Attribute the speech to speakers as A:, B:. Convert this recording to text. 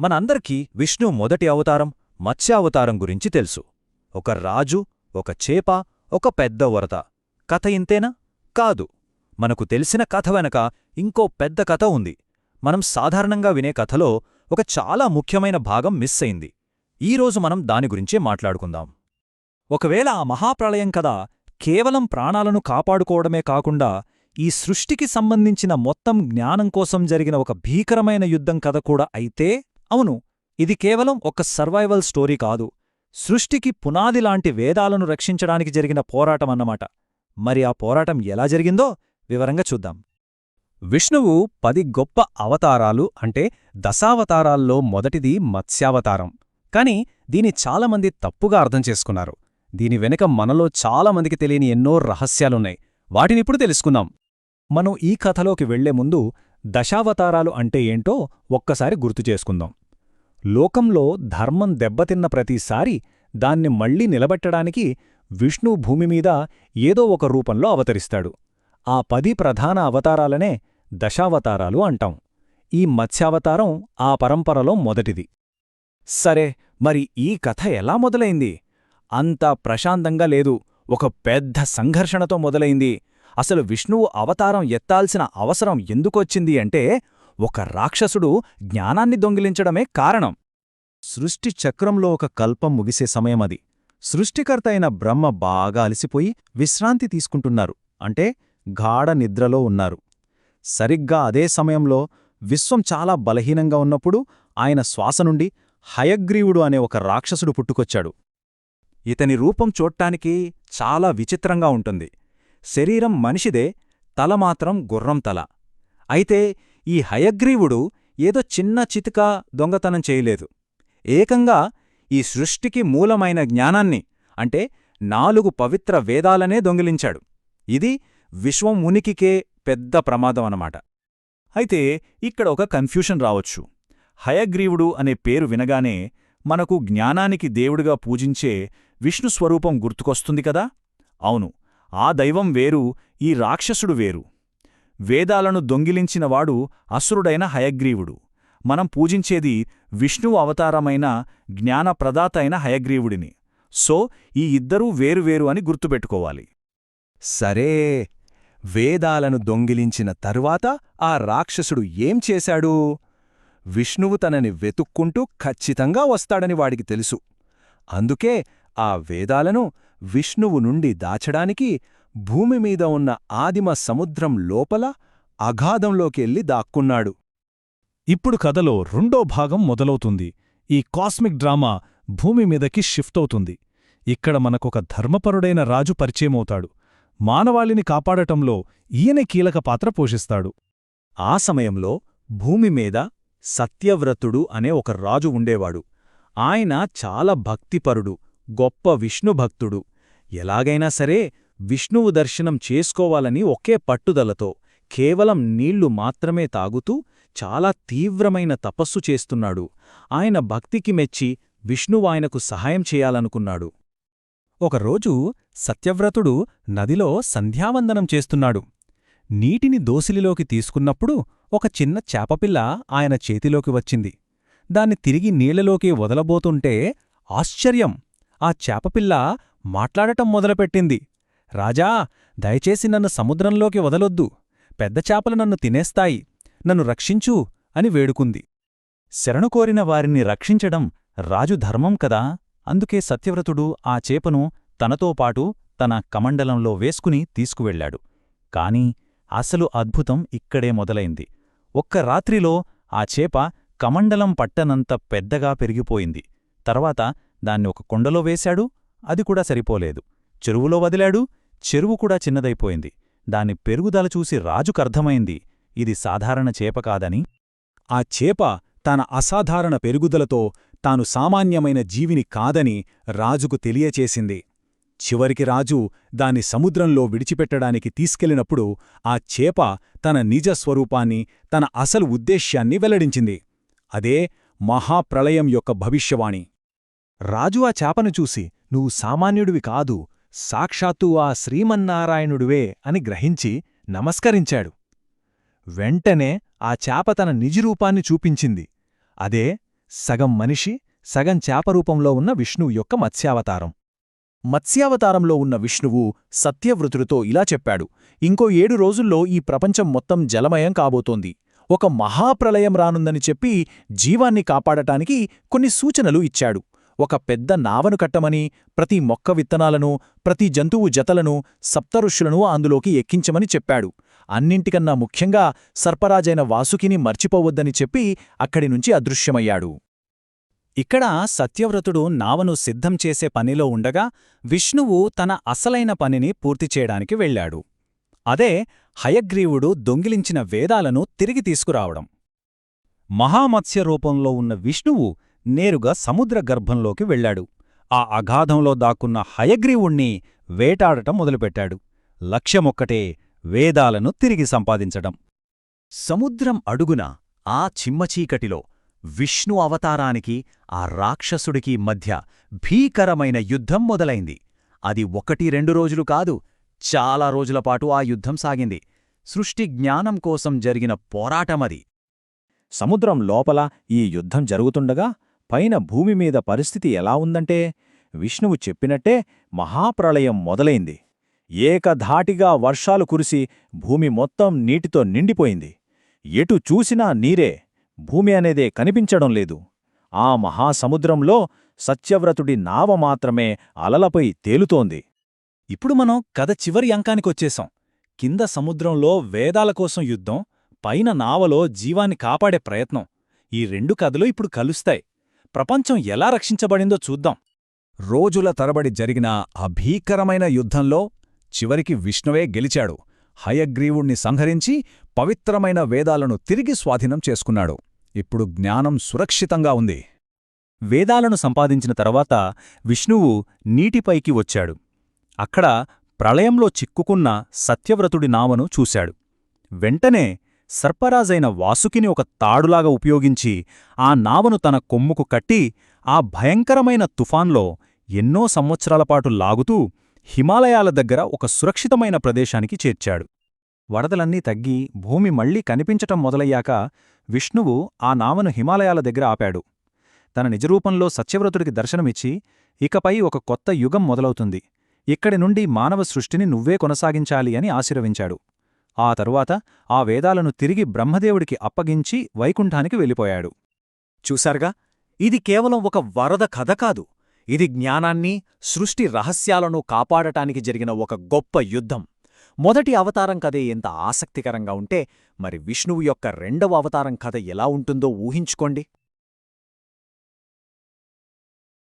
A: మనందరికీ విష్ణు మొదటి అవతారం మత్స్యావతారం గురించి తెలుసు. ఒక రాజు ఒక చేప ఒక పెద్ద వరద. కథ ఇంతేనా? కాదు. మనకు తెలిసిన కథ వెనక ఇంకో పెద్ద కథ ఉంది. మనం సాధారణంగా వినే కథలో ఒక చాలా ముఖ్యమైన భాగం మిస్ అయింది. ఈరోజు మనం దాని గురించే మాట్లాడుకుందాం. ఒకవేళ ఆ మహాప్రళయం కథ కేవలం ప్రాణాలను కాపాడుకోవడమే కాకుండా ఈ సృష్టికి సంబంధించిన మొత్తం జ్ఞానం కోసం జరిగిన ఒక భీకరమైన యుద్ధం కథ కూడా అయితే అవును ఇది కేవలం ఒక సర్వైవల్ స్టోరీ కాదు. సృష్టికి పునాది లాంటి వేదాలను రక్షించడానికి జరిగిన పోరాటం అన్నమాట. మరి ఆ పోరాటం ఎలా జరిగిందో వివరంగా చూద్దాం.
B: విష్ణువు పది గొప్ప అవతారాలు అంటే దశావతారాల్లో మొదటిది మత్స్యావతారం. కాని దీని చాలామంది తప్పుగా అర్థం చేసుకున్నారు. దీని వెనుక మనలో చాలామందికి తెలియని ఎన్నో రహస్యాలున్నాయి. వాటినిప్పుడు తెలుసుకుందాం.
A: మనం ఈ కథలోకి వెళ్ళే ముందు దశావతారాలు అంటే ఏంటో ఒక్కసారి గుర్తు చేసుకుందాం. లోకంలో ధర్మం దెబ్బతిన్న ప్రతిసారి దాన్ని మళ్ళీ నిలబెట్టడానికి విష్ణు భూమిమీద ఏదో ఒక రూపంలో అవతరిస్తాడు. ఆ పది ప్రధాన అవతారాలనే దశావతారాలు అంటాం. ఈ మత్స్యావతారం ఆ పరంపరలో మొదటిది. సరే మరి ఈ కథ ఎలా మొదలైంది? అంతా ప్రశాంతంగా లేదు. ఒక పెద్ద సంఘర్షణతో మొదలైంది. అసలు విష్ణువు అవతారం ఎత్తాల్సిన అవసరం ఎందుకొచ్చింది అంటే ఒక రాక్షసుడు జ్ఞానాన్ని దొంగిలించడమే కారణం. సృష్టి చక్రంలో ఒక కల్పం ముగిసే సమయమది. సృష్టికర్త అయిన బ్రహ్మ బాగా అలసిపోయి విశ్రాంతి తీసుకుంటున్నారు. అంటే గాఢ నిద్రలో ఉన్నారు. సరిగ్గా అదే సమయంలో విశ్వం చాలా బలహీనంగా ఉన్నప్పుడు ఆయన శ్వాస నుండి హయగ్రీవుడు అనే ఒక రాక్షసుడు పుట్టుకొచ్చాడు. ఇతని రూపం చూడటానికి చాలా విచిత్రంగా ఉంటుంది. శరీరం మనిషిదే తల మాత్రం గుర్రం తల. అయితే ఈ హయగ్రీవుడు ఏదో చిన్న చితిక దొంగతనం చేయలేదు. ఏకంగా ఈ సృష్టికి మూలమైన జ్ఞానాన్ని అంటే నాలుగు పవిత్ర వేదాలనే దొంగిలించాడు. ఇది విశ్వం ఉనికికే పెద్ద ప్రమాదం అన్నమాట. అయితే ఇక్కడ ఒక కన్ఫ్యూషన్ రావచ్చు. హయగ్రీవుడు అనే పేరు వినగానే మనకు జ్ఞానానికి దేవుడిగా పూజించే విష్ణు స్వరూపం గుర్తుకొస్తుంది కదా? అవును ఆ దైవం వేరు ఈ రాక్షసుడు వేరు. వేదాలను దొంగిలించినవాడు అసురుడైన హయగ్రీవుడు. మనం పూజించేది విష్ణువు అవతారమైన జ్ఞానప్రదాత అయిన హయగ్రీవుడిని. సో ఈ ఇద్దరూ వేరువేరు అని గుర్తుపెట్టుకోవాలి.
B: సరే వేదాలను దొంగిలించిన తరువాత ఆ రాక్షసుడు ఏం చేశాడు? విష్ణువు తనని వెతుక్కుంటూ ఖచ్చితంగా వస్తాడని వాడికి తెలుసు. అందుకే ఆ వేదాలను విష్ణువు నుండి దాచడానికి భూమి మీద ఉన్న ఆదిమ సముద్రం లోపల అగాధంలోకెళ్ళి దాక్కున్నాడు.
A: ఇప్పుడు కథలో రెండో భాగం మొదలవుతుంది. ఈ కాస్మిక్ డ్రామా భూమి మీదకి షిఫ్ట్ అవుతుంది. ఇక్కడ మనకొక ధర్మపరుడైన రాజు పరిచయమవుతాడు. మానవాళిని కాపాడటంలో ఈయనే కీలక పాత్ర పోషిస్తాడు. ఆ సమయంలో భూమి మీద సత్యవ్రతుడు అనే ఒక రాజు ఉండేవాడు. ఆయన చాలా భక్తిపరుడు గొప్ప విష్ణుభక్తుడు. ఎలాగైనా సరే విష్ణువు దర్శనం చేసుకోవాలని ఒకే పట్టుదలతో కేవలం నీళ్ళు మాత్రమే తాగుతూ చాలా తీవ్రమైన తపస్సు చేస్తున్నాడు. ఆయన భక్తికి మెచ్చి విష్ణువాయనకు సహాయం చేయాలనుకున్నాడు. ఒకరోజు సత్యవ్రతుడు నదిలో సంధ్యావందనం చేస్తున్నాడు. నీటిని దోసిలిలోకి తీసుకున్నప్పుడు ఒక చిన్న చేపపిల్ల ఆయన చేతిలోకి వచ్చింది. దాన్ని తిరిగి నీళ్ళలోకి వదలబోతుంటే ఆశ్చర్యం! ఆ చేపపిల్ల మాట్లాడటం మొదలుపెట్టింది. రాజా దయచేసి నన్ను సముద్రంలోకి వదలొద్దు. పెద్ద చేపలు నన్ను తినేస్తాయి. నన్ను రక్షించు అని వేడుకుంది. శరణు కోరిన వారిని రక్షించడం రాజు ధర్మం కదా? అందుకే సత్యవ్రతుడు ఆ చేపను తనతో పాటు తన కమండలంలో వేసుకుని తీసుకువెళ్ళాడు కాని అసలు అద్భుతం ఇక్కడే మొదలైంది. ఒక్క రాత్రిలో ఆ చేప కమండలం పట్టనంత పెద్దగా పెరిగిపోయింది. తర్వాత దాన్ని ఒక కొండలో వేశాడు. అది కూడా సరిపోలేదు. చెరువులో వదిలాడు. చెరువు కూడా చిన్నదైపోయింది. దాని పెరుగుదల చూసి రాజుకర్థమైంది ఇది సాధారణ చేప కాదని. ఆ చేప తన అసాధారణ పెరుగుదలతో తాను సామాన్యమైన జీవిని కాదని రాజుకు తెలియచేసింది. చివరికి రాజు దాని సముద్రంలో విడిచిపెట్టడానికి తీసుకెళ్ళినప్పుడు ఆ చేప తన నిజ స్వరూపాన్ని తన అసలు ఉద్దేశ్యాన్ని వెల్లడించింది. అదే మహాప్రళయం యొక్క భవిష్యవాణి. రాజు ఆ చేపను చూసి నువ్వు సామాన్యుడివి కాదు సాక్షాత్తు ఆ శ్రీమన్నారాయణుడివే అని గ్రహించి నమస్కరించాడు. వెంటనే ఆ చేప తన నిజరూపాన్ని చూపించింది. అదే
B: సగం మనిషి సగం చేపరూపంలో ఉన్న విష్ణువు యొక్క మత్స్యావతారం.
C: మత్స్యావతారంలో ఉన్న విష్ణువు సత్యవృతుడితో ఇలా చెప్పాడు. ఇంకో ఏడు రోజుల్లో ఈ ప్రపంచం మొత్తం జలమయం కాబోతోంది. ఒక మహాప్రలయం రానుందని చెప్పి జీవాన్ని కాపాడటానికి కొన్ని సూచనలు ఇచ్చాడు. ఒక పెద్ద నావను కట్టమని ప్రతి మొక్క విత్తనాలను ప్రతి జంతువు జతలను సప్తఋషులను అందులోకి ఎక్కించమని చెప్పాడు. అన్నింటికన్నా ముఖ్యంగా సర్పరాజైన వాసుకిని మర్చిపోవద్దని చెప్పి అక్కడి నుంచి అదృశ్యమయ్యాడు.
B: ఇక్కడ సత్యవ్రతుడు నావను సిద్ధం చేసే పనిలో ఉండగా విష్ణువు తన అసలైన పనిని పూర్తి చేయడానికి వెళ్ళాడు. అదే హయగ్రీవుడు దొంగిలించిన వేదాలను తిరిగి తీసుకురావడం. మహామత్స్య రూపంలో ఉన్న విష్ణువు నేరుగా సముద్ర గర్భంలోకి వెళ్ళాడు. ఆ అగాధంలో దాక్కున్న హయగ్రీవుణ్ణి వేటాడటం మొదలుపెట్టాడు. లక్ష్యమొక్కటే వేదాలను తిరిగి సంపాదించడం.
C: సముద్రం అడుగున ఆ చిమ్మచీకటిలో విష్ణు అవతారానికి ఆ రాక్షసుడికి మధ్య భీకరమైన యుద్ధం మొదలైంది. అది ఒకటి రెండు రోజులు కాదు చాలా రోజులపాటు ఆ యుద్ధం సాగింది. సృష్టి జ్ఞానం కోసం జరిగిన పోరాటమది. సముద్రం లోపల ఈ యుద్ధం జరుగుతుండగా పైన భూమి మీద పరిస్థితి ఎలా ఉందంటే విష్ణువు చెప్పినట్టే మహాప్రళయం మొదలైంది. ఏకధాటిగా వర్షాలు కురిసి భూమి మొత్తం నీటితో నిండిపోయింది. ఎటు చూసినా నీరే భూమి అనేదే కనిపించడం లేదు. ఆ మహాసముద్రంలో సత్యవ్రతుడి నావ మాత్రమే అలలపై తేలుతోంది.
B: ఇప్పుడు మనం కథ చివరి అంకానికొచ్చేశాం కింద సముద్రంలో వేదాల కోసం యుద్ధం పైన నావలో జీవాన్ని కాపాడే ప్రయత్నం. ఈ రెండు కథలు ఇప్పుడు కలుస్తాయి. ప్రపంచం ఎలా రక్షించబడిందో చూద్దాం. రోజుల తరబడి జరిగిన ఆ భీకరమైన యుద్ధంలో చివరికి విష్ణువే గెలిచాడు. హయగ్రీవుణ్ణి సంహరించి పవిత్రమైన వేదాలను తిరిగి స్వాధీనం చేసుకున్నాడు. ఇప్పుడు జ్ఞానం సురక్షితంగా ఉంది. వేదాలను సంపాదించిన తర్వాత విష్ణువు నీటిపైకి వచ్చాడు. అక్కడ ప్రళయంలో చిక్కుకున్న సత్యవ్రతుడి నామను చూశాడు. వెంటనే సర్పరాజైన వాసుకిని ఒక తాడులాగా ఉపయోగించి ఆ నావను తన కొమ్ముకు కట్టి ఆ భయంకరమైన తుఫాన్లో ఎన్నో సంవత్సరాలపాటు లాగుతూ హిమాలయాల దగ్గర ఒక సురక్షితమైన ప్రదేశానికి చేర్చాడు. వరదలన్నీ తగ్గి భూమి మళ్ళీ కనిపించటం మొదలయ్యాక విష్ణువు ఆ నావను హిమాలయాల దగ్గర ఆపాడు. తన నిజరూపంలో సత్యవ్రతుడికి దర్శనమిచ్చి ఇకపై ఒక కొత్త యుగం మొదలవుతుంది. ఇక్కడి నుండి మానవ సృష్టిని నువ్వే కొనసాగించాలి అని ఆశీర్వించాడు ఆ తరువాత ఆ వేదాలను తిరిగి బ్రహ్మదేవుడికి అప్పగించి వైకుంఠానికి వెళ్ళిపోయాడు.
C: చూశారుగా ఇది కేవలం ఒక వరద కథ కాదు. ఇది జ్ఞానాన్ని సృష్టి రహస్యాలను కాపాడటానికి జరిగిన ఒక గొప్ప యుద్ధం. మొదటి అవతారం కథే ఎంత ఆసక్తికరంగా ఉంటే మరి విష్ణువు యొక్క రెండవ అవతారం కథ ఎలా ఉంటుందో ఊహించుకోండి.